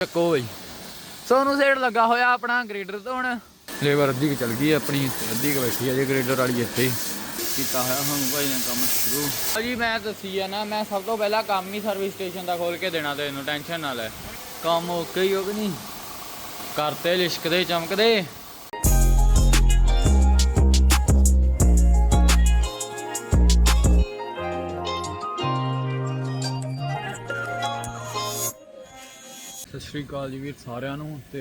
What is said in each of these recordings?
ਚੱਕੋ ਬਈ। ਸੋਨੂੰ ਸੇਡ ਲੱਗਾ ਹੋਇਆ ਆਪਣਾ ਗ੍ਰੇਡਰ ਤੋਂ ਹੁਣ। ਲੇਬਰ ਅੱਧੀ ਕੁ ਚੱਲ ਗਈ ਆਪਣੀ ਅੱਧੀ ਕੁ ਬੈਠੀ ਹੈ ਜੇ ਗ੍ਰੇਡਰ ਵਾਲੀ ਇੱਥੇ। ਹੀ ਕੀਤਾ ਹੋਇਆ ਹੁਣ ਭਾਈ ਨੇ ਕੰਮ ਸ਼ੁਰੂ। ਭਾਜੀ ਮੈਂ ਦੱਸੀ ਆ ਨਾ ਮੈਂ ਸਭ ਤੋਂ ਪਹਿਲਾਂ ਕੰਮ ਹੀ ਸਰਵਿਸ ਸਟੇਸ਼ਨ ਦਾ ਖੋਲ ਕੇ ਦੇਣਾ ਤੈਨੂੰ ਟੈਨਸ਼ਨ ਨਾ ਲੈ। ਕੰਮ ਓਕੇ ਹੀ ਹੋ ਕਿ ਨਹੀਂ? ਕਰਤੇ ਲਿਸ਼ਕਦੇ ਚਮਕਦੇ। ਸ਼੍ਰੀ ਅਕਾਲ ਜੀ ਵੀਰ ਸਾਰਿਆਂ ਨੂੰ ਤੇ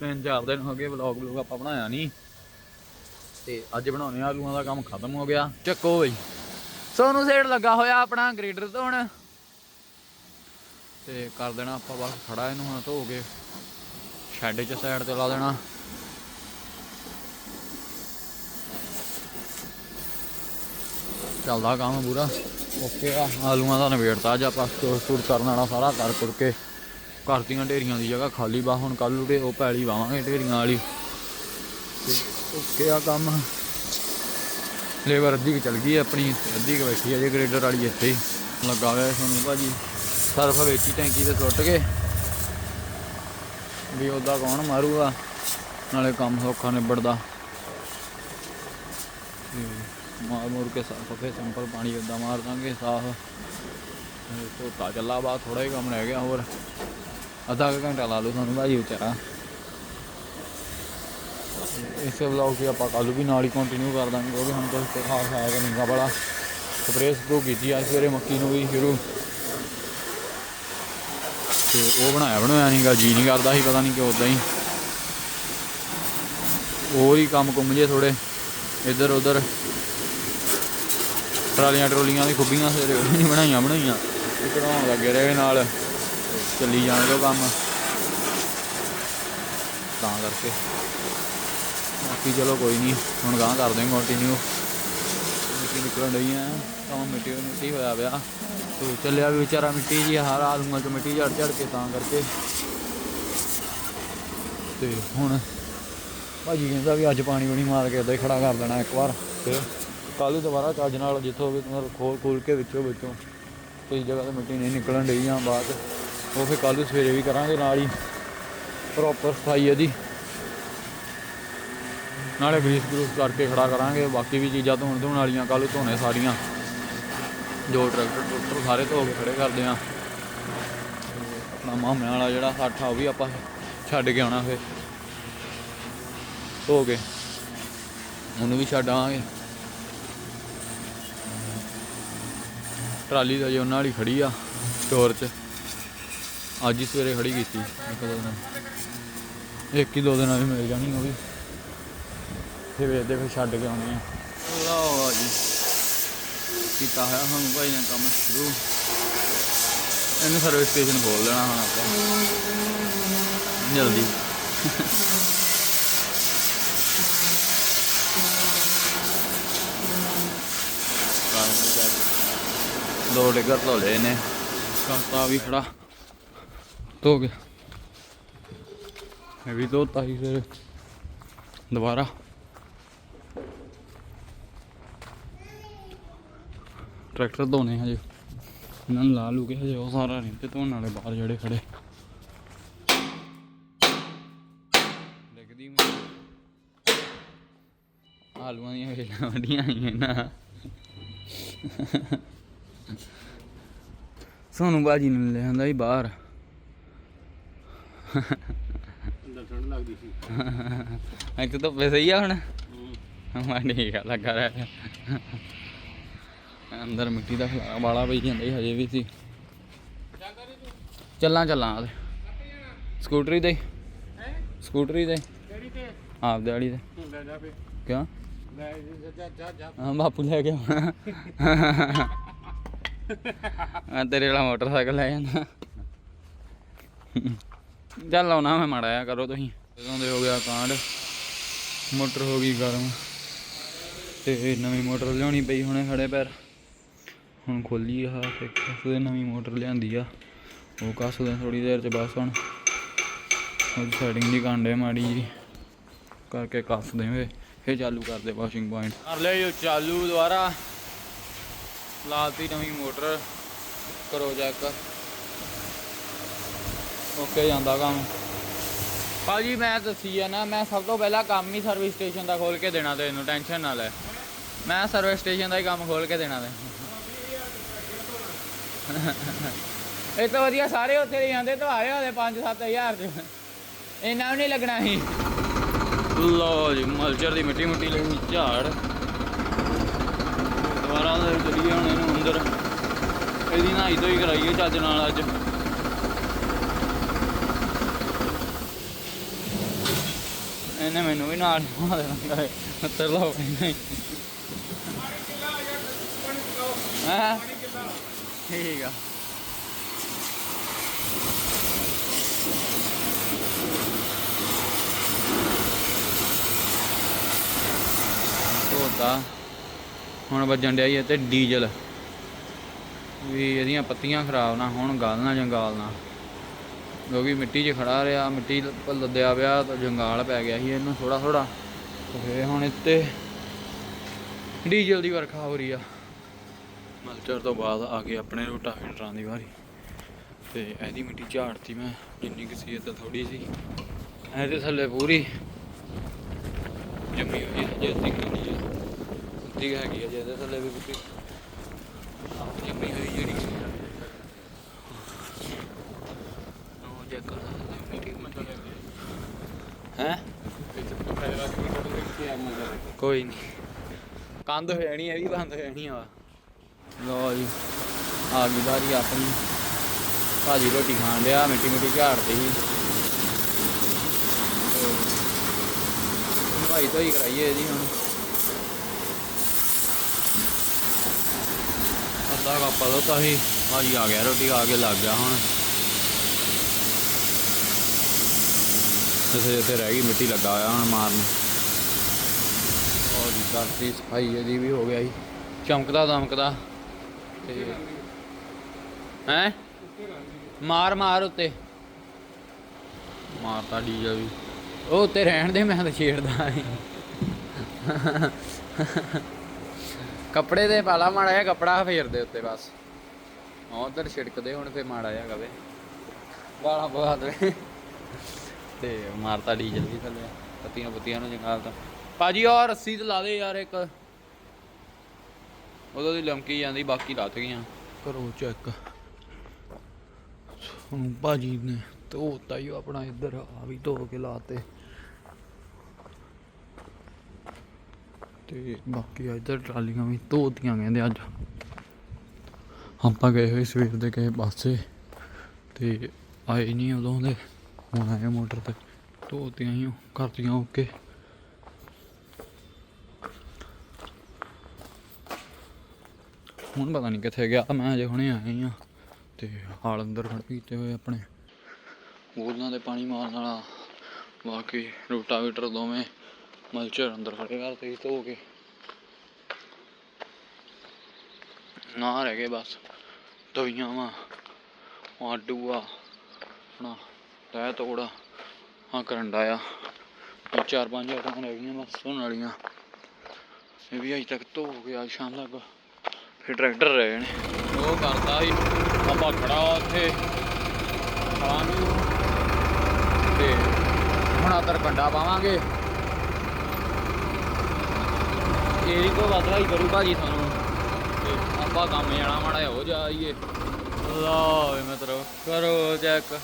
ਤਿੰਨ ਚਾਰ ਦਿਨ ਹੋ ਗਏ ਵਲੌਗ ਵਲੌਗ ਆਪਾਂ ਬਣਾਇਆ ਨਹੀਂ ਤੇ ਅੱਜ ਬਣਾਉਣੇ ਆ ਆਲੂਆਂ ਦਾ ਕੰਮ ਖਤਮ ਹੋ ਗਿਆ। ਚੱਕੋ ਬਈ। ਸੋਨੂੰ ਸੇਡ ਲੱਗਾ ਹੋਇਆ ਆਪਣਾ ਗ੍ਰੇਡਰ ਤੋਂ ਹੁਣ ਤੇ ਕਰ ਦੇਣਾ ਆਪਾਂ ਬਸ ਖੜਾ ਇਹਨੂੰ ਹੁਣ ਧੋ ਕੇ। ਸ਼ੈੱਡ 'ਚ ਸਾਈਡ ਤੇ ਲਾ ਦੇਣਾ। ਚੱਲਦਾ ਕੰਮ ਪੂਰਾ। ਓਕੇ ਆ, ਆਲੂਆਂ ਦਾ ਨਵੇੜਤਾ ਅੱਜ ਆਪਾਂ। ਸਟੋਰ ਸਟੂਰ ਕਰਨ ਵਾਲਾ ਸਾਰਾ ਕਰ ਕਰ ਕੇ। ਕਰਤੀਆਂ ਢੇਰੀਆਂ ਦੀ ਜਗ੍ਹਾ ਖਾਲੀ ਬਾ, ਹੁਣ ਕੱਲ ਨੂੰ ਉਹ ਪੈਲੀ ਵਾਵਾਂਗੇ ਢੇਰੀਆਂ ਵਾਲੀ। ਤੇ ਓਕੇ ਆ ਕੰਮ। ਲੇਬਰ ਅੱਧੀ ਕੁ ਚੱਲ ਗਈ ਆਪਣੀ ਅੱਧੀ ਕੁ ਬੈਠੀ ਹੈ ਜੇ ਗ੍ਰੇਡਰ ਵਾਲੀ ਇੱਥੇ। ਹੀ ਲੱਗਾ ਹੋਇਆ ਤੁਹਾਨੂੰ ਭਾਜੀ। ਸਰਫ ਵੇਚੀ, ਟੈਂਕੀ ਤੇ ਸੁੱਟ ਕੇ। ਵੀ ਉਹਦਾ ਕੌਣ ਮਾਰੂਗਾ? ਨਾਲੇ ਕੰਮ ਸੌਖਾ ਨਿਬੜਦਾ। ਮਾਰ ਮੁਰ ਕੇ ਸਾਫ਼ ਫੇ ਸਿੰਪਲ ਪਾਣੀ ਉਦਾਂ ਮਾਰ ਦਾਂਗੇ, ਸਾਫ਼। ਧੋਤਾ ਚੱਲਾ ਬਾ ਥੋੜਾ ਹੀ ਕੰਮ ਰਹਿ ਗਿਆ ਹੋਰ। ਅੱਧਾ ਕੁ ਘੰਟਾ ਲਾ ਲਓ ਤੁਹਾਨੂੰ ਭਾਜੀ ਵਿਚਾਰਾ। ਇਸੇ ਵਲੌਗ ਵੀ ਆਪਾਂ ਕੱਲ ਵੀ ਨਾਲ ਹੀ ਕੰਟੀਨਿਊ ਕਰ ਦਾਂਗੇ ਕਿਉਂਕਿ ਹੁਣ ਕੁਝ ਤੇ ਖਾਸ ਆਇਆ ਨਹੀਂਗਾ ਬੜਾ ਸਪਰੇਅ ਸਪਰੂ ਕੀਤੀ ਆ ਸਵੇਰੇ ਮੱਕੀ ਨੂੰ ਵੀ ਸ਼ੁਰੂ। ਤੇ ਉਹ ਬਣਾਇਆ ਬਣਾਇਆ ਨਹੀਂਗਾ ਜੀ ਨਹੀਂ ਕਰਦਾ ਸੀ, ਪਤਾ ਨਹੀਂ ਕਿ ਉਦਾਂ ਹੀ। ਹੋਰ ਹੀ ਕੰਮ ਕੁੰਮ ਜੇ ਥੋੜੇ ਇੱਧਰ ਉੱਧਰ। ਟਰਾਲੀਆਂ ਟਰੋਲੀਆਂ ਦੀ ਖੁੱਬੀਆਂ ਸਵੇਰੇ, ਉਹ ਨਹੀਂ ਬਣਾਈਆਂ ਬਣਾਈਆਂ। ਤੇ ਕਢਾਉਣ ਲੱਗੇ ਰਹੇ ਨਾਲ। ਚੱਲੀ ਜਾਣਗੇ ਕੰਮ। ਤਾਂ ਕਰਕੇ। ਬਾਕੀ ਚਲੋ ਕੋਈ ਨਹੀਂ ਹੁਣ ਗਾਂ ਕਰਦੇ ਹਾਂ ਕੰਟੀਨਿਊ ਮਿੱਟੀ ਨਿਕਲਣ ਰਹੀ ਆ ਕੰਮ ਮਿੱਟੀ ਮਿੱਟੀ ਹੋਇਆ ਪਿਆ। ਤੇ ਚੱਲਿਆ ਵੀ ਵਿਚਾਰਾ ਮਿੱਟੀ ਜੀ, ਹਰ ਆਲੂਆਂ ਚ ਮਿੱਟੀ ਝੜ ਝੜ ਕੇ ਤਾਂ ਕਰਕੇ। ਤੇ ਹੁਣ ਭਾਜੀ ਕਹਿੰਦਾ ਵੀ ਅੱਜ ਪਾਣੀ ਪੂਣੀ ਮਾਰ ਕੇ ਏਦਾਂ ਹੀ ਖੜਾ ਕਰ ਦੇਣਾ ਇੱਕ ਵਾਰ। ਤੇ ਕੱਲ੍ਹ ਨੂੰ ਦੁਬਾਰਾ ਚੱਜ ਨਾਲ ਜਿੱਥੋਂ ਵੀ ਤੁਹਾਨੂੰ ਖੋਲ ਖੋਲ ਕੇ ਵਿੱਚੋਂ ਵਿੱਚੋਂ, ਕਈ ਜਗ੍ਹਾ ਤੇ ਮਿੱਟੀ ਨਹੀਂ ਨਿਕਲਣ ਡਈ ਜਾਂ ਬਾਅਦ। ਉਹ ਫਿਰ ਕੱਲ੍ਹ ਸਵੇਰੇ ਵੀ ਕਰਾਂਗੇ ਨਾਲ ਹੀ। ਪ੍ਰੋਪਰ ਸਫ਼ਾਈ ਇਹਦੀ ਨਾਲੇ ਗਰੀਸ ਗਰੂਸ ਕਰਕੇ ਖੜਾ ਕਰਾਂਗੇ, ਬਾਕੀ ਵੀ ਚੀਜ਼ਾਂ ਧੋਣ ਧੋਣ ਵਾਲੀਆਂ ਕੱਲ ਧੋਣੇ ਸਾਰੀਆਂ। ਜੋ ਟਰੈਕਟਰ ਟਰੂਕਟਰ ਸਾਰੇ ਧੋ ਕੇ ਖੜੇ ਕਰਦੇ ਆ। ਆਪਣਾ ਮਾਮੇ ਵਾਲਾ ਜਿਹੜਾ ਸੱਠ ਆ, ਉਹ ਵੀ ਆਪਾਂ ਛੱਡ ਕੇ ਆਉਣਾ ਫਿਰ। ਧੋ ਕੇ। ਉਹਨੂੰ ਵੀ ਛੱਡ ਆਵਾਂਗੇ। ਟਰਾਲੀ ਦਾ ਜੇ ਉਹਨਾਂ ਵਾਲੀ ਖੜੀ ਆ ਸਟੋਰ 'ਚ। ਅੱਜ ਹੀ ਸਵੇਰੇ ਖੜੀ ਕੀਤੀ। ਇੱਕ ਦੋ ਦਿਨ ਇੱਕ ਹੀ ਦੋ ਦਿਨਾਂ ਵਿੱਚ ਮਿਲ ਜਾਣੀ ਉਹ ਵੀ। ਫਿਰ ਵੇਖਦੇ ਫਿਰ ਛੱਡ ਕੇ ਆਉਣੇ ਆ। ਲਓ ਜੀ। ਕੀਤਾ ਹੋਇਆ ਹੁਣ ਭਾਈ ਨੇ ਕੰਮ ਸ਼ੁਰੂ। ਇਹਨੂੰ ਸਰਵਿਸ ਸਟੇਸ਼ਨ ਖੋਲ ਲੈਣਾ ਹੁਣ ਆਪਾਂ। ਜਲਦੀ। ਦੋ ਡਿੱਗਰ ਧੋ ਲਏ ਨੇ ਕਾਂਤਾ ਵੀ ਖੜਾ। ਧੋ ਗਿਆ ਇਹ ਵੀ ਧੋਤਾ ਸੀ ਫਿਰ। ਦੁਬਾਰਾ। ਟਰੈਕਟਰ ਧੋਣੇ ਹਜੇ। ਇਹਨਾਂ ਨੂੰ ਲਾ ਲੂ ਕੇ ਹਜੇ ਉਹ ਸਾਰਾ ਨਹੀਂ ਤੇ ਧੋਣ ਵਾਲੇ ਬਾਹਰ ਜਿਹੜੇ ਖੜੇ। ਲੱਗਦੀ ਮੈਨੂੰ ਆਲੂਆਂ ਦੀਆਂ ਵੇਲਾਂ ਵੱਡੀਆਂ ਆਈਆਂ ਨਾ ਸੋਨੂੰ ਬਾਜੀ ਨੇ ਲੈ ਆਂਦਾ ਹੀ ਬਾਹਰ। ਅੰਦਰ ਠੰਡ ਲੱਗਦੀ ਸੀ। ਇੱਥੇ ਤਾਂ ਪੈਸੇ ਹੀ ਆ ਹੁਣ। ਮੈਂ ਠੀਕ ਆ ਲੱਗਾ ਰਿਹਾ ਅੰਦਰ ਮਿੱਟੀ ਦਾ ਖਲਾਰਾ ਵਾਲਾ ਪਈ ਜਾਂਦਾ ਸੀ ਹਜੇ ਵੀ ਸੀ। ਚੱਲਾਂ ਚੱਲਾਂ ਆ ਸਕੂਟਰੀ ਤੇ। ਸਕੂਟਰੀ ਤੇ। ਕਿਹੜੀ ਤੇ? ਆਪਦੇ ਵਾਲੀ ਤੇ। ਲੈ ਜਾ ਫੇ ਕਿਉਂ? ਲੈ ਜਾ ਜਾ ਜਾ ਹਾਂ ਬਾਪੂ ਲੈ ਕੇ ਆਉਣਾ। ਆ ਤੇਰੇ ਵਾਲਾ ਮੋਟਰਸਾਈਕਲ ਲੈ ਜਾਂਦਾ। ਚੱਲ ਆਉਣਾ ਮੈਂ ਮਾੜਾ ਆ ਕਰੋ ਤੁਸੀਂ। ਜਦੋਂ ਦੇ ਹੋ ਗਿਆ ਕਾਂਡ, ਮੋਟਰ ਹੋ ਗਈ ਗਰਮ। ਤੇ ਨਵੀਂ ਮੋਟਰ ਲਿਆਉਣੀ ਪਈ ਹੁਣੇ ਖੜੇ ਪੈਰ। ਹੁਣ ਖੋਲੀ ਆ ਤੇ ਕਸਦੇ ਨਵੀਂ ਮੋਟਰ ਲਿਆਂਦੀ ਆ। ਉਹ ਕਸਦੇ ਥੋੜੀ ਦੇਰ ਚ ਬਸ ਹੁਣ। ਉਹ ਸੈਟਿੰਗ ਦੀ ਕਾਂਡੇ ਮਾੜੀ ਜੀ ਕਰਕੇ ਕੱਸ ਦੇਵੇ। ਫੇਰ ਚਾਲੂ ਕਰਦੇ ਵਾਸ਼ਿੰਗ ਪੁਆਇੰਟ ਕਰ ਲਿਆ ਚਾਲੂ ਦੁਬਾਰਾ। ਲਾਤੀ ਨਵੀਂ ਮੋਟਰ। ਕਰੋ ਚੈੱਕ ਓਕੇ ਜਾਂਦਾ ਕੰਮ। ਭਾਜੀ, ਮੈਂ ਦੱਸੀ ਆ ਨਾ, ਮੈਂ ਸਭ ਤੋਂ ਪਹਿਲਾਂ ਕੰਮ ਹੀ ਸਰਵਿਸ ਸਟੇਸ਼ਨ ਦਾ ਖੋਲ ਕੇ ਦੇਣਾ ਤੈਨੂੰ ਟੈਨਸ਼ਨ ਨਾ ਲੈ। ਮੈਂ ਸਰਵਿਸ ਸਟੇਸ਼ਨ ਦਾ ਹੀ ਕੰਮ ਖੋਲ ਕੇ ਦੇਣਾ ਤੇ। ਇਹ ਤਾਂ ਵਧੀਆ, ਸਾਰੇ ਉੱਥੇ ਹੀ ਜਾਂਦੇ, ਤਾਂ ਆਏ ਹੋਦੇ 5-7000 ਚ। ਇੰਨਾ ਵੀ ਨਹੀਂ ਲੱਗਣਾ ਸੀ। ਲੋ ਜੀ, ਮਲਚਰ ਦੀ ਮਿੱਟੀ ਮੁੱਟੀ ਲਈ ਝਾੜ। ਦੁਬਾਰਾ ਦੇ ਚਲੀਏ ਹੁਣ ਇਹਨੂੰ ਅੰਦਰ। ਇਹਦੀ ਨਹਾਈ ਤੋਂ ਹੀ ਕਰਾਈਏ ਚੱਜ ਨਾਲ ਅੱਜ। ਇਹਨੇ ਮੈਨੂੰ ਵੀ ਨਾਲ ਨਵਾ ਦੇਣਾ ਉੱਤਰ ਲਓ। ਨਹੀਂ ਹਾਂ? ਠੀਕ ਆ। ਧੋਤਾ। ਹੁਣ ਵੱਜਣ ਡਿਆ ਈ ਤੇ ਡੀਜ਼ਲ। ਵੀ ਇਹਦੀਆਂ ਪੱਤੀਆਂ ਖਰਾਬ ਨਾ ਹੋਣ ਗਲ ਨਾ ਜੰਗਾਲ ਨਾ ਕਿਉਂਕਿ ਮਿੱਟੀ 'ਚ ਖੜਾ ਰਿਹਾ, ਮਿੱਟੀ ਲੱਦਿਆ ਪਿਆ, ਤਾਂ ਜੰਗਾਲ ਪੈ ਗਿਆ ਸੀ ਇਹਨੂੰ ਥੋੜਾ ਥੋੜਾ ਤੇ ਹੁਣ ਇੱਥੇ ਡੀਜ਼ਲ ਦੀ ਵਰਖਾ ਹੋ ਰਹੀ ਆ। ਮਲਚਰ ਤੋਂ ਬਾਅਦ ਆ ਕੇ ਆਪਣੇ ਰੋਟਾਵੇਟਰਾਂ ਦੀ ਵਾਰੀ। ਤੇ ਇਹਦੀ ਮਿੱਟੀ ਝਾੜਤੀ ਮੈਂ, ਜਿੰਨੀ ਕੁ ਸੀ ਇੱਥੇ ਥੋੜੀ ਸੀ। ਇਹਦੇ ਥੱਲੇ ਪੂਰੀ ਜੰਮੀ ਹੋਈ ਹੈ ਜੇ ਅੱਧੀ ਨਹੀਂ ਹੈਗੀ ਹੈ ਜੇ ਇਹਦੇ ਥੱਲੇ ਵੀ ਪੂਰੀ ਜੰਮੀ ਹੋਈ ਜਿਹੜੀ ਉਹ ਜੇ ਕਰ ਮਿੱਟੀ ਹੈ ਕੋਈ ਨਹੀਂ ਕੰਧ ਹੋ ਜਾਣੀ ਇਹ ਵੀ ਬੰਦ ਹੋ ਜਾਣੀ ਆ। ਲੋ ਜੀ ਆ ਗਈ ਵਾਰੀ ਆਪਣੀ। ਭਾਜੀ ਰੋਟੀ ਖਾਣ ਡਿਆ, ਮਿੱਟੀ ਮਿੱਟੀ ਝਾੜਦੇ ਸੀ। ਭਾਈ ਤੋਂ ਹੀ ਕਰਾਈਏ ਇਹਦੀ ਹੁਣ। ਅੱਧਾ ਕੱਪ ਦੋ ਤਾਂ ਹੀ ਭਾਜੀ ਆ ਗਿਆ ਰੋਟੀ ਖਾ ਕੇ, ਲੱਗ ਗਿਆ ਹੁਣ। ਇੱਥੇ ਇੱਥੇ ਰਹਿ ਗਈ, ਮਿੱਟੀ ਲੱਗਾ ਹੋਇਆ ਹੁਣ ਮਾਰਨ। ਕਰਤੀ ਸਫ਼ਾਈ ਇਹਦੀ ਵੀ ਹੋ ਗਿਆ ਜੀ ਚਮਕਦਾ, ਦਮਕਦਾ। ਤੇ ਹੈ? ਮਾਰ ਮਾਰ ਉੱਤੇ। ਮਾਰਤਾ ਡੀਜਲ ਵੀ। ਉਹ ਉੱਤੇ ਰਹਿਣ ਦੇ, ਮੈਂ ਤਾਂ ਛੇੜਦਾ ਕੱਪੜੇ ਦੇ ਪਾਲਾ ਮਾੜਾ ਜਿਹਾ ਕੱਪੜਾ ਫੇਰ ਦੇ ਉੱਤੇ ਬਸ। ਉਧਰ ਛਿੜਕਦੇ ਹੁਣ ਫੇ ਮਾੜਾ ਜਿਹਾ ਕਵੇ। ਬਾਲਾ ਪਵਾ ਤੇ ਮਾਰਤਾ ਡੀਜ਼ਲ ਵੀ ਥੱਲੇ। ਪੱਤੀਆਂ ਪੱਤੀਆਂ ਨੂੰ ਜੰਗਾਲਤਾ। ਭਾਜੀ ਉਹ ਰੱਸੀ ਤੇ ਲਾ ਦੇ ਯਾਰ ਇੱਕ। ਉਦੋਂ ਦੀ ਲਮਕੀ ਜਾਂਦੀ, ਬਾਕੀ ਲੱਥ ਗਈਆਂ। ਕਰੋ ਚੈੱਕ ਹੁਣ ਭਾਜੀ ਨੇ ਧੋਤਾ ਹੀ ਆਪਣਾ ਇੱਧਰ ਆ ਵੀ ਧੋ ਕੇ ਲਾਤੇ। ਤੇ ਬਾਕੀ ਇੱਧਰ ਟਰਾਲੀਆਂ ਵੀ ਧੋਤੀਆਂ ਕਹਿੰਦੇ ਅੱਜ। ਆਪਾਂ ਗਏ ਹੋਏ ਸਵੇਰ ਦੇ ਗਏ ਪਾਸੇ, ਤੇ ਆਏ ਨਹੀਂ ਉਦੋਂ ਦੇ। ਹੁਣ ਆਏ ਮੋਟਰ ਤੇ। ਧੋਤੀਆਂ ਹੀ ਕਰਤੀਆਂ ਓਕੇ। ਹੁਣ ਪਤਾ ਨਹੀਂ ਕਿੱਥੇ ਗਿਆ, ਮੈਂ ਅਜੇ ਹੁਣੇ ਆਇਆ ਹੀ ਆ ਤੇ ਹਾਲ ਅੰਦਰ ਖੜ ਪੀਤੇ ਹੋਏ ਆਪਣੇ। ਬੋਲਾਂ ਦੇ ਪਾਣੀ ਮਾਰਨ ਵਾਲਾ, ਬਾਕੀ ਰੋਟਾਵੇਟਰ ਦੋਵੇਂ ਮਲਚਰ ਅੰਦਰ ਖੜੇ ਕਰਤੇ ਸੀ ਧੋ ਕੇ। ਨਾ ਰਹਿ ਗਏ ਬਸ ਦਵੀਆਂ ਵਾ ਆਡੂ ਆ, ਆਪਣਾ ਤੈ ਤੋੜਾ ਹਾਂ ਕਰੰਡਾ ਆ ਚਾਰ ਪੰਜ ਆਟਾਂ ਰਹਿ ਗਈਆਂ ਬਸ, ਧੋਣ ਵਾਲੀਆਂ। ਇਹ ਵੀ ਅਜੇ ਤੱਕ ਧੋ ਕੇ ਅੱਜ ਸ਼ਾਮ ਤੱਕ। ਫਿਰ ਟਰੈਕਟਰ ਰਹੇ ਨੇ। ਉਹ ਕਰਦਾ ਸੀ। ਆਪਾਂ ਖੜਾ ਉੱਥੇ। ਖੜਾ ਨੂੰ ਤੇ ਹੁਣ ਆਦਰ ਕੰਡਾ ਪਾਵਾਂਗੇ। ਇਹਦੀ ਤੋਂ ਵਧਵਾ ਹੀ ਕਰੂ ਭਾਜੀ ਤੁਹਾਨੂੰ ਤੇ ਆਪਾਂ ਕੰਮ ਜਾਣਾ ਮਾੜਾ ਜਿਹਾ ਹੋ ਜਾਈਏ। ਲਓ ਵੀ ਮਤਲਬ। ਕਰੋ ਚੈੱਕ।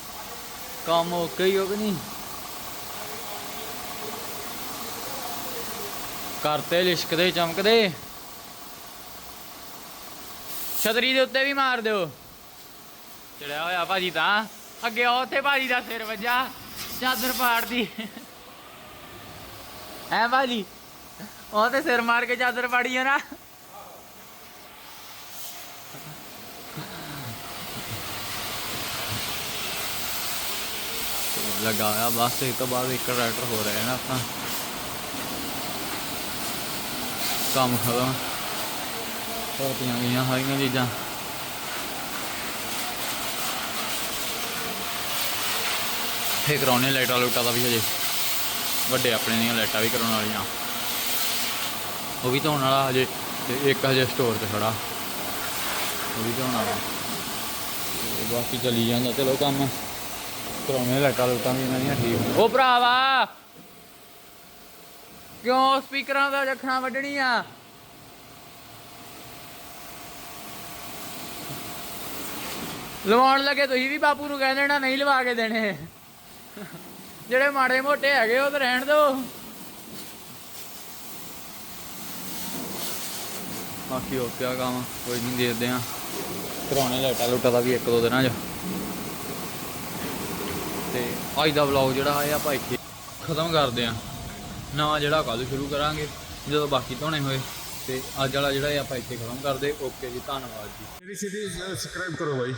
ਕੰਮ ਓਕੇ ਹੀ ਹੋ ਕਿ ਨਹੀਂ? ਕਰਤੇ ਲਿਸ਼ਕਦੇ ਚਮਕਦੇ। ਛਤਰੀ ਦੇ ਉੱਤੇ ਵੀ ਮਾਰ ਦਿਓ। ਚੜਿਆ ਹੋਇਆ ਭਾਜੀ ਤਾਂ। ਅੱਗੇ ਉਹ ਉੱਥੇ ਭਾਜੀ ਦਾ ਸਿਰ ਵੱਜਾ। ਚਾਦਰ ਪਾੜਦੀ। ਐ ਭਾਜੀ? ਉਹ ਤੇ ਸਿਰ ਮਾਰ ਕੇ ਚਾਦਰ ਪਾੜੀ ਆ ਨਾ। ਲਗਾਇਆ ਬਸ, ਇਸ ਤੋਂ ਬਾਅਦ ਇੱਕ ਟਰੈਕਟਰ ਹੋ ਰਿਹਾ ਹੈ ਨਾ ਆਪਣਾ ਕੰਮ ਖਤਮ। ਹੋਤੀਆਂ ਗਈਆਂ ਸਾਰੀਆਂ ਚੀਜ਼ਾਂ। ਫੇਰ ਕਰਾਉਣੇ ਲਾਈਟਾਂ ਲੂਟਾਂ ਦਾ ਵੀ ਹਜੇ। ਵੱਡੇ ਆਪਣੇ ਦੀਆਂ ਲਾਈਟਾਂ ਵੀ ਕਰਾਉਣ ਵਾਲੀਆਂ। ਉਹ ਵੀ ਧੋਣ ਵਾਲਾ ਹਜੇ ਤੇ ਇੱਕ ਹਜੇ ਸਟੋਰ ਤੇ ਖੜਾ। ਉਹ ਵੀ ਧੋਣ ਵਾਲਾ। ਬਾਕੀ ਚਲੀ ਜਾਂਦਾ। ਚਲੋ ਕੰਮ। ਕਰਾਉਣੇ ਲਾਈਟਾਂ ਲੂਟਾਂ ਵੀ ਇਹਨਾਂ ਦੀਆਂ ਠੀਕ। ਉਹ ਭਰਾਵਾ! ਕਿਉਂ ਸਪੀਕਰਾਂ ਦਾ ਰੱਖਣਾ ਵੱਢਣੀ ਆ ਲਵਾਉਣ ਲੱਗੇ ਤੁਸੀਂ ਵੀ ਬਾਪੂ ਨੂੰ ਕਹਿ ਦੇਣਾ ਨਹੀਂ ਲਵਾ ਕੇ ਦੇਣੇ। ਜਿਹੜੇ ਮਾੜੇ ਮੋਟੇ ਹੈਗੇ ਉਹ ਤਾਂ ਰਹਿਣ ਦਿਓ ਬਾਕੀ ਹੋ ਗਿਆ ਕੰਮ ਕੋਈ ਨਹੀਂ ਦੇਖਦੇ ਆ। ਕਰਾਉਣੇ ਲਾਈਟਾਂ ਲੂਟਾਂ ਦਾ ਵੀ ਇੱਕ ਦੋ ਦਿਨਾਂ 'ਚ। ਤੇ ਅੱਜ ਦਾ ਵਲੌਗ ਜਿਹੜਾ ਹੈ ਆਪਾਂ ਇੱਥੇ ਖਤਮ ਕਰਦੇ ਆ। ਨਵਾਂ ਜਿਹੜਾ ਕੱਲ ਸ਼ੁਰੂ ਕਰਾਂਗੇ ਜਦੋਂ ਬਾਕੀ ਧੋਣੇ ਹੋਏ। ਤੇ ਅੱਜ ਵਾਲਾ ਜਿਹੜਾ ਇਹ ਆਪਾਂ ਇੱਥੇ ਖਤਮ ਕਰਦੇ ਓਕੇ ਜੀ ਧੰਨਵਾਦ ਜੀ। ਮੇਰੀ ਸਿਟੀ ਸਬਸਕ੍ਰਾਈਬ ਕਰੋ ਭਾਈ